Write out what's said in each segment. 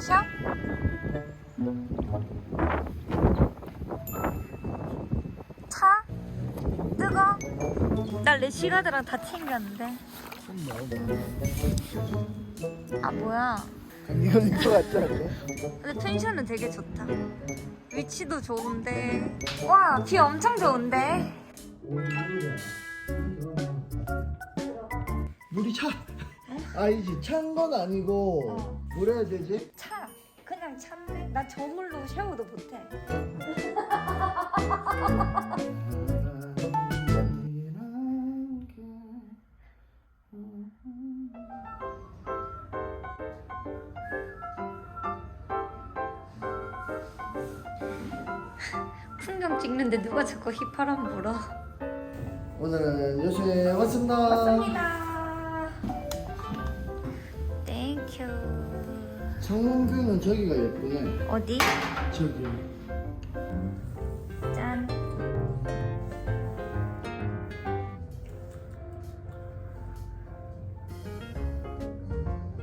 마셔? 차? 뜨거? 나 레시가드랑 다 챙겼는데. 아 뭐야? 강연인 것 않아? 근데 텐션은 되게 좋다. 위치도 좋은데. 와, 비 엄청 좋은데. 물이 차. 아니지 찬 건 아니고 어. 뭐라 해야 되지? 차. 그냥 찬데. 나 저물로 샤워도 못해. 풍경 찍는데 누가 자꾸 휘파람 불어? 오늘은 요새 왔습니다. 맞습니다. 성균은 저기가 예쁘네. 어디? 저기. 짠.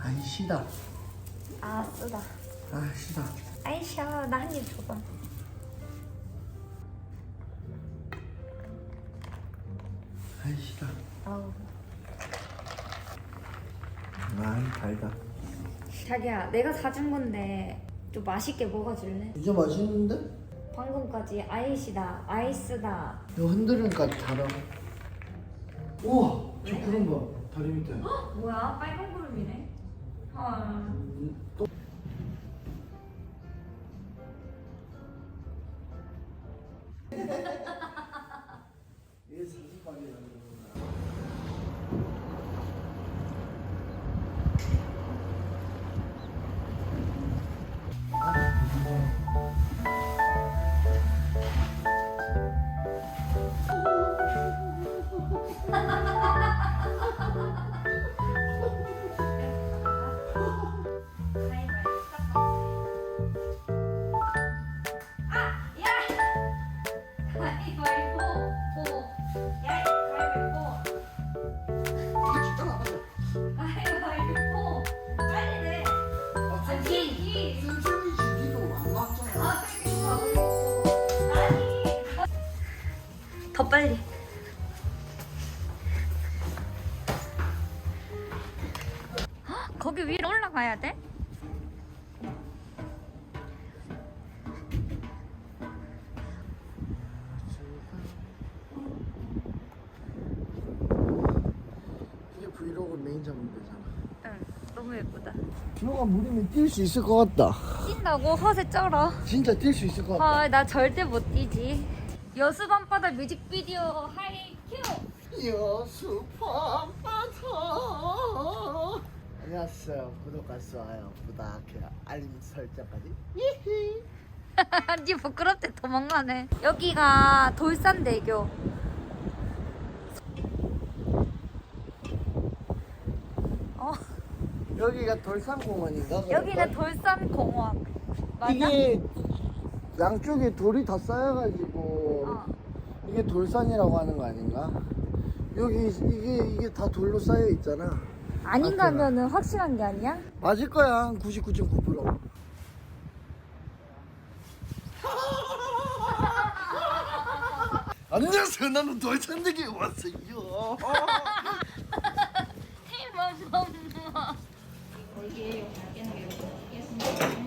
아이 시다. 아 쓰다. 아 시다. 아이샤 나 한 입 줘봐. 아이 시다. 아우. 많이 달다. 자기야 내가 사준 건데 좀 맛있게 먹어줄래? 이제 맛있는데? 방금까지 아이시다 아이스다 이거 흔들으니까 달아. 우와 저 구름 봐. 다리 밑에. 뭐야 빨간 구름이네 헐 더 빨리 헉, 거기 위로 올라가야 돼? 이게 브이로그 메인 잡으면 되잖아. 응 너무 예쁘다 비호가 물이면 뛸 수 있을 것 같다. 뛴다고 허세 쩔어 진짜 뛸 수 있을 것 같다. 아, 나 절대 못 뛰지. 여수 밤바다 뮤직비디오 하이 큐. 여수밤 바다 안녕하세요 구독과 좋아요 부탁해요 알림 설정까지 니 부끄럽대 도망가네. 여기가 돌산대교. 어, 여기가 돌산공원인가? 여기가 돌산공원. 맞아? 이게 양쪽에 돌이 다 쌓여가지고 어. 이게 돌산이라고 하는 거 아닌가? 여기 이게 이게 다 돌로 쌓여 있잖아. 아닌가면은 확실한 게 아니야? 맞을 거야. 한99.9% 안녕하세요. 나는 돌산대교에 왔어요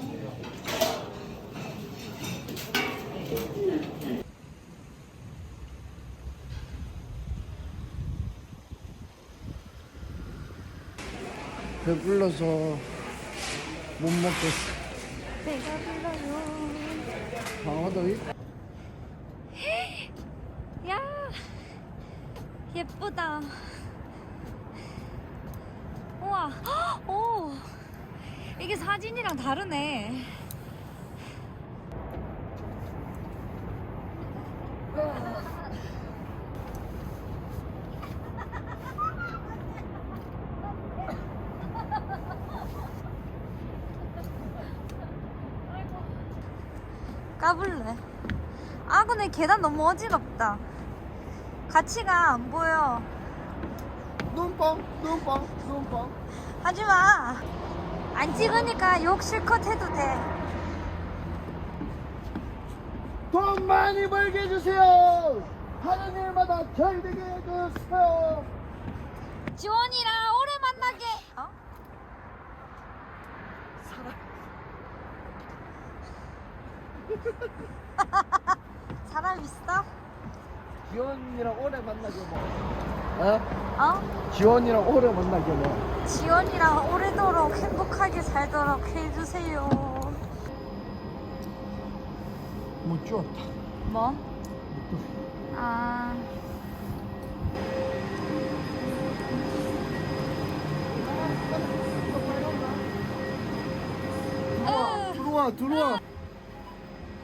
배불러서 못 먹겠어 배가 불러요. 방어도 있 야, 예쁘다. 우와, 헉, 오, 이게 사진이랑 다르네. 까불래. 아 근데 계단 너무 어지럽다. 가치가 안 보여. 눈빵 눈빵 눈빵 하지 마. 안 찍으니까 욕 실컷 해도 돼. 돈 많이 벌게 해주세요. 하는 일마다 잘 되게 해주세요. 지원이랑 오래 만나게. 어? 사람 있어? 지원이랑 오래 만나게 뭐. 어? 어? 지원이랑 오래 만나게 뭐. 지원이랑 오래도록 행복하게 살도록 해주세요. 못 주었다. 뭐? 아. 으. 들어와 들어와.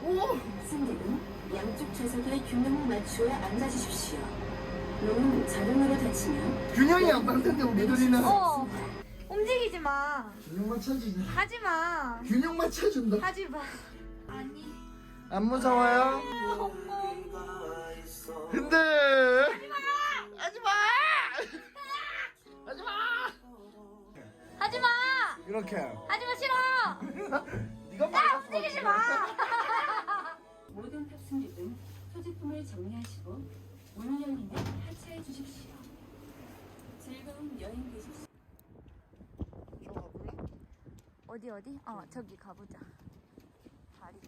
오. 승객은 양쪽 좌석의 균형을 맞추어 앉아주십시오. 롱은 자동으로 닫히며 균형이 안 맞는데 우리들이는 어. 움직이지 마. 균형만 찾으냐? 하지 마. 균형만 찾은다. 하지 마. 아니. 안 무서워요? 근데 하지 마. 하지 마. 하지 마. 이렇게. 하지 마 싫어. 네가 야 말했어. 움직이지 마. 모든 탑승객 은 소지품을 정리하시고 문을 열리면 하차해 주십시오. 즐거운 여행 되십시오. 어디 어디? 어 저기 가보자. 다리.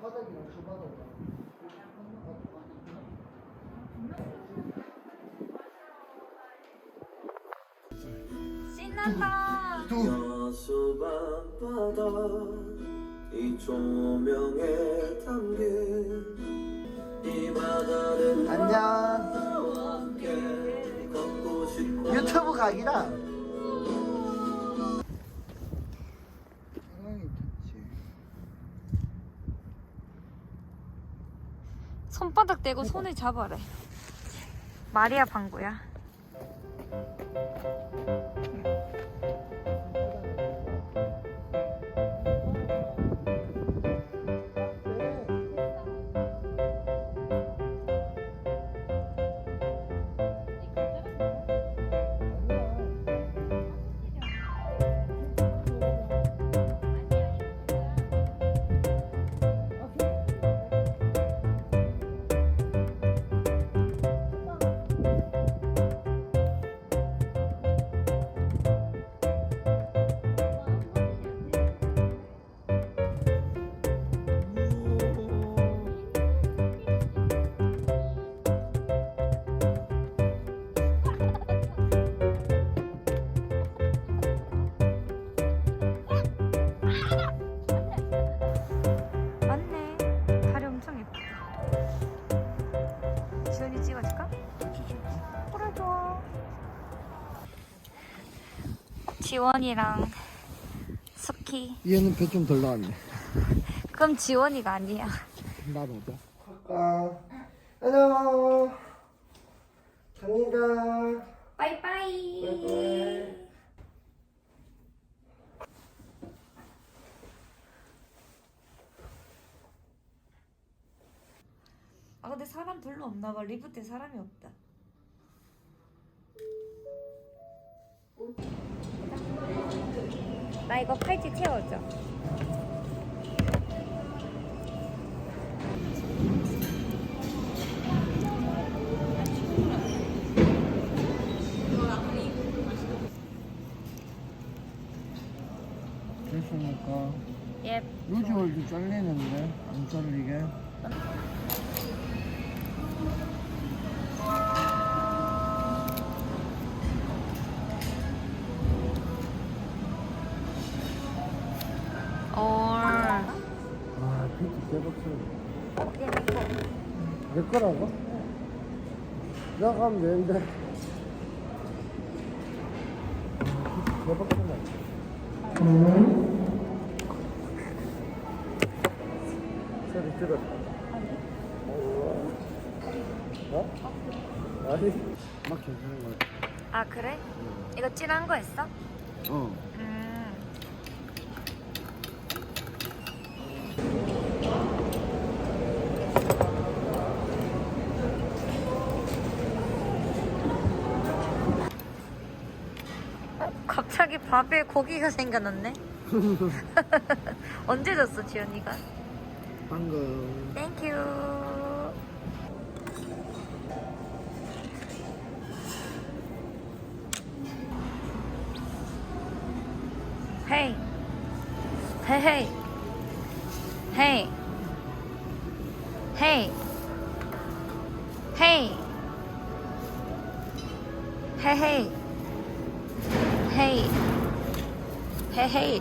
바닥이랑 저 바닥이랑. 신난다. 두. 이 조명에 담긴 이 바다는 안녕. 유튜브 각이다. 손바닥 대고 손을 잡아래. 마리아 방구야. 지원이랑 스키. 얘는 배 좀 덜 나왔네. 그럼 지원이가 아니야. 나보다. 아, 안녕. 갑니다. 빠이빠이. 아 근데 사람 별로 없나 봐. 리프트에 사람이 없다. 나 이거 팔찌 채워줘. 됐으니까. 예. 루즈월도 잘리는데 안 잘리게. 내 거라고? 내가 가면 되는데. 아, 비트 대박스네. 소리 들었다. 어? 아니, 막 괜찮은 거 같아. 아 그래? 이거 진한 거 했어? 어. 음. 어, 어? 갑자기 밥에 고기가 생겨났네? 언제 줬어, 지연이가? 방금 땡큐. 헤이. 헤이 헤이. 헤이. 헤이. 헤이. 헤이 헤이. 헤이.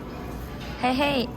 헤이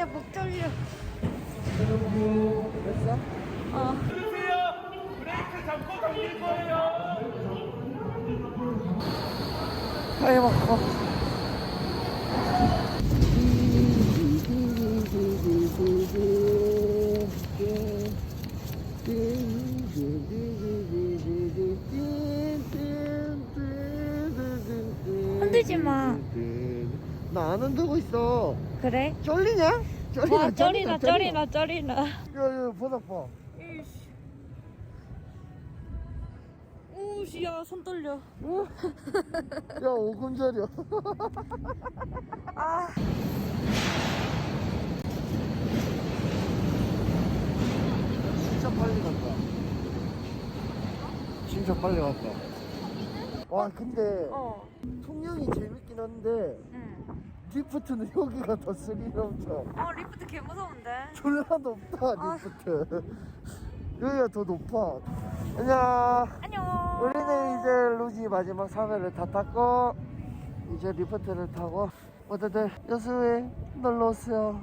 아, 내목 졸려. 됐어? 어. 빨리 먹고 흔들지 마. 나 안 흔들고 있어 그래? 쫄리냐? 쫄리나 와, 쩔이나, 쩔이나, 쩔이나. 야야 바닥 봐 우씨, 야, 손 떨려. 야 오금절이야 아. 진짜 빨리 간다 진짜 빨리 갔다 와 근데 어. 통영이 재밌긴 한데 응. 리프트는 여기가 더 스릴 넘쳐 어, 리프트 개 무서운데. 졸라 높다 아. 리프트 여기가 더 높아 안녕 안녕. 우리는 이제 루지 마지막 3회를 다 탔고 이제 리프트를 타고 모두들 여수에 놀러 오세요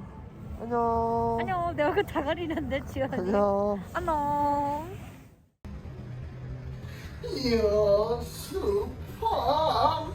안녕 안녕. 내 얼굴 다 가리는데, 지연이. 안녕 안녕. 여수파